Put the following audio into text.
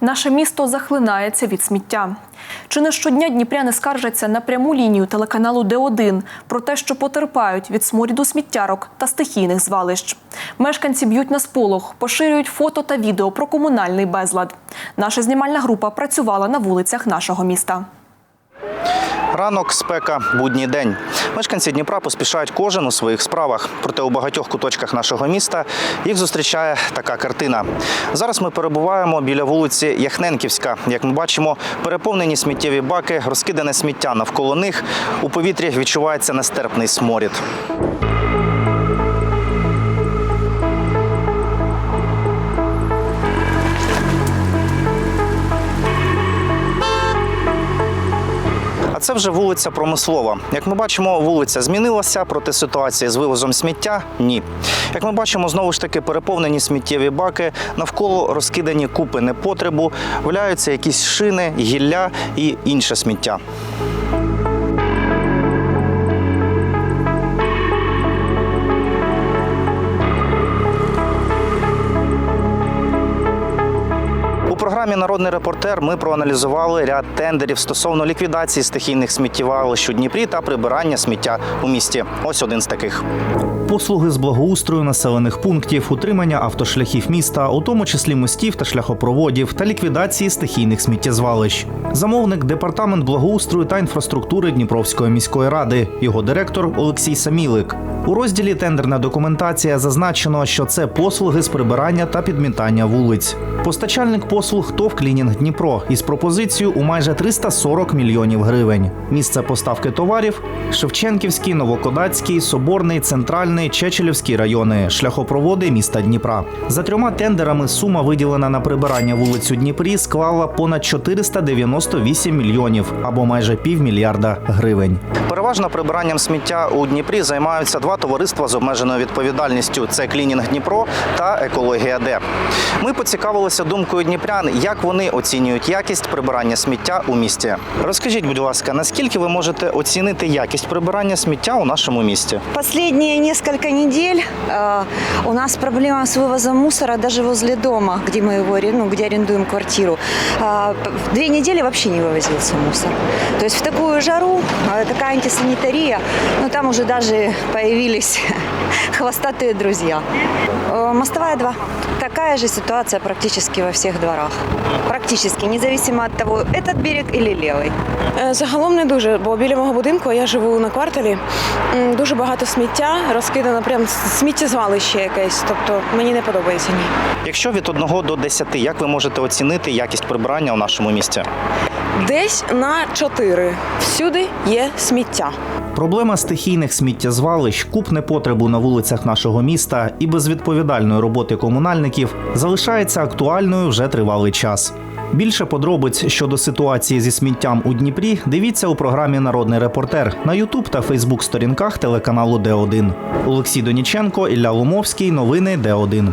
Наше місто захлинається від сміття. Чи не щодня дніпряни скаржаться на пряму лінію телеканалу Д1 про те, що потерпають від сморіду сміттярок та стихійних звалищ. Мешканці б'ють на сполох, поширюють фото та відео про комунальний безлад. Наша знімальна група працювала на вулицях нашого міста. Ранок, спека, будній день. Мешканці Дніпра поспішають кожен у своїх справах. Проте у багатьох куточках нашого міста їх зустрічає така картина. Зараз ми перебуваємо біля вулиці Яхненківська. Як ми бачимо, переповнені сміттєві баки, розкидане сміття навколо них. У повітрі відчувається нестерпний сморід. А це вже вулиця Промислова. Як ми бачимо, вулиця змінилася, проте ситуація з вивозом сміття ні. Як ми бачимо, знову ж таки переповнені сміттєві баки, навколо розкидані купи непотребу, валяються якісь шини, гілля і інше сміття. Програмі Народний репортер ми проаналізували ряд тендерів стосовно ліквідації стихійних сміттєвалищ у Дніпрі та прибирання сміття у місті. Ось один з таких. Послуги з благоустрою населених пунктів, утримання автошляхів міста, у тому числі мостів та шляхопроводів, та ліквідації стихійних сміттєзвалищ. Замовник департамент благоустрою та інфраструктури Дніпровської міської ради, його директор Олексій Самілик. У розділі Тендерна документація зазначено, що це послуги з прибирання та підмітання вулиць. Постачальник послуг ТОВ Клінінг Дніпро із пропозицією у майже 340 мільйонів гривень. Місце поставки товарів Шевченківський, Новокодацький, Соборний, Центральний, Чечелівський райони, шляхопроводи міста Дніпра. За трьома тендерами сума виділена на прибирання вулиць у Дніпрі склала понад 498 мільйонів або майже півмільярда гривень. Переважно прибиранням сміття у Дніпрі займаються два товариства з обмеженою відповідальністю: це Клінінг Дніпро та Екологія Д. Ми поцікавилися думкою дніпрян, як вони оцінюють якість прибирання сміття у місті. Розкажіть, будь ласка, наскільки ви можете оцінити якість прибирання сміття у нашому місті? Последние несколько недель э, у нас проблема с вывозом мусора даже возле дома, где мы его, аре- ну, где арендуем квартиру. А, п- две недели вообще не вывозился мусор. То есть в такую жару, э, такая антисанитария, ну там уже даже появились хвостатые друзья. Э, Мостовая 2. Такая же ситуация практически во всех дворах. Практически, независимо от того, этот берег или левый. Е, Загалом не дуже, бо біля мого будинку я живу на кварталі. м, Дуже багато сміття, розкидано прям сміттєзвалище якесь. Тобто мені не подобається ні. Якщо від 1 до 10, як ви можете оцінити якість прибирання у нашому місті? Десь на 4. Всюди є сміття. Проблема стихійних сміттєзвалищ, куп непотребу на вулицях нашого міста і безвідповідальної роботи комунальників залишається актуальною вже тривалий час. Більше подробиць щодо ситуації зі сміттям у Дніпрі дивіться у програмі Народний репортер на Ютуб та Фейсбук сторінках телеканалу Д1. Олексій Доніченко, Ілля Ломовський. Новини Д1.